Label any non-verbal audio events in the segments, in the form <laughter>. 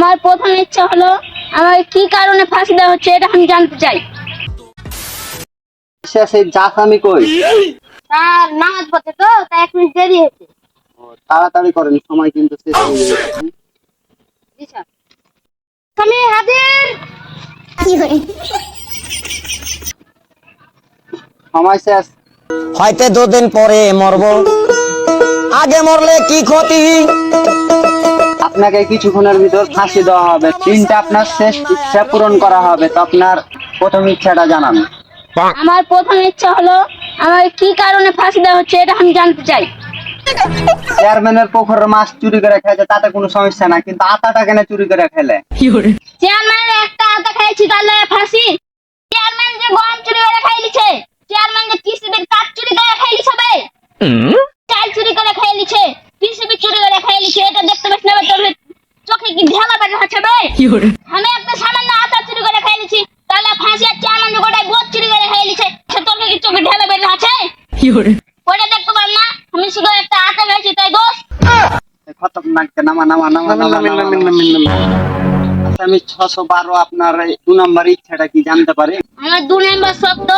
আমার প্রথম ইচ্ছা হলো আমার কি কারণে ফাঁসি দেওয়া হচ্ছে এটা আমি জানতে চাই। সে সেই জাত আমি কই? তার নামাজ পড়তে তো তাই এক মিনিট দেরি হয়েছে। তাড়াতাড়ি করেন সময় কিন্তু শেষ হয়ে যাচ্ছে জি স্যার। আমি হাজির! সময় শেষ। হয়তো দুদিন পরে মরব। আগে মরলে কি ক্ষতি? আপনাকে কিছুক্ষণের ভিতর ফাঁসি দেওয়া হবে। তিনটা আপনার শেষ ইচ্ছা পূরণ করা হবে। তো আপনার প্রথম ইচ্ছাটা জানান। আমার প্রথম ইচ্ছা হলো আমার কি কারণে ফাঁসি দেওয়া হচ্ছে এটা আমি জানতে চাই। চেয়ারম্যানের পুকুরের মাছ চুরি করে খেয়েছে তাতে কোনো সমস্যা না কিন্তু আতাটা কেন চুরি করে খেলে? চেয়ারম্যানের একটা আতা খাইছি তাহলে ফাঁসি। চেয়ারম্যান যে গম চুরি করে খাইলিছে চেয়ারম্যান যে পিসিবির কাঠ চুরি করে খাইলিছে বে চাল চুরি করে খাইলিছে পিসিবি চুরি করে খাইলিছে এটা দেখতে পাস না বে, তোর চোখে কি ঢেলা বাজে হচ্ছে বে? আমি একটা সামান্য আচার চুরি করে খাইলিছি তাহলে ফাঁসি আর চেয়ারম্যান যে গোটাই বোধ চুরি করে খাইলিছে সে তোর কি চোখে ঢেলা বাজে হচ্ছে? ওটা দেখতে পার না আমি শুধু একটা আতা খাইছি তাই দোষ? খতরনাক নামা নামা নামা নামা নামা আচ্ছা, আমি ছশো বারো আপনার দু নম্বর ইচ্ছাটা কি জানতে পারি? আমার দু নম্বর শব্দ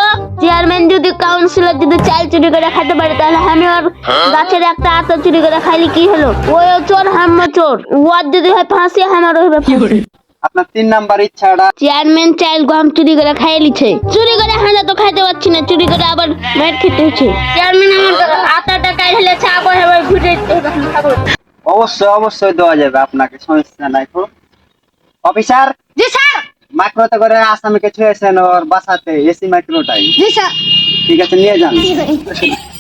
চেয়ারম্যান যদি কাউন্সিলর যদি চাল চুরি করে খাইতে পারে তাহলে আমি ওর গাছের একটা আতা চুরি করে খাইলে কি হলো? ওই চোর হাম্ম চোর। ওর যদি হয় ফাঁসি আমার হবে আপনার তিন নাম্বার ইচ্ছাটা? চেয়ারম্যান চাল গম চুরি করে খাই লিছে। চুরি করে হাঁদা তো খাইতে পারছি না চুরি করে আবার মার খেতে হচ্ছে। চেয়ারম্যান আমার আতাটা কাই ঢেলেছে আবার আবার ঘুরে অবশ্যই অবশ্যই দেওয়া যাবে আপনাকে সমস্যা নাই তো। অফিসার? জি স্যার। মাইক্রোতে করে আসামিকে ছুঁয়েছেন ওর বাসাতে এসি মাইক্রোটাই? জি স্যার। ঠিক আছে নিয়ে যান। <laughs>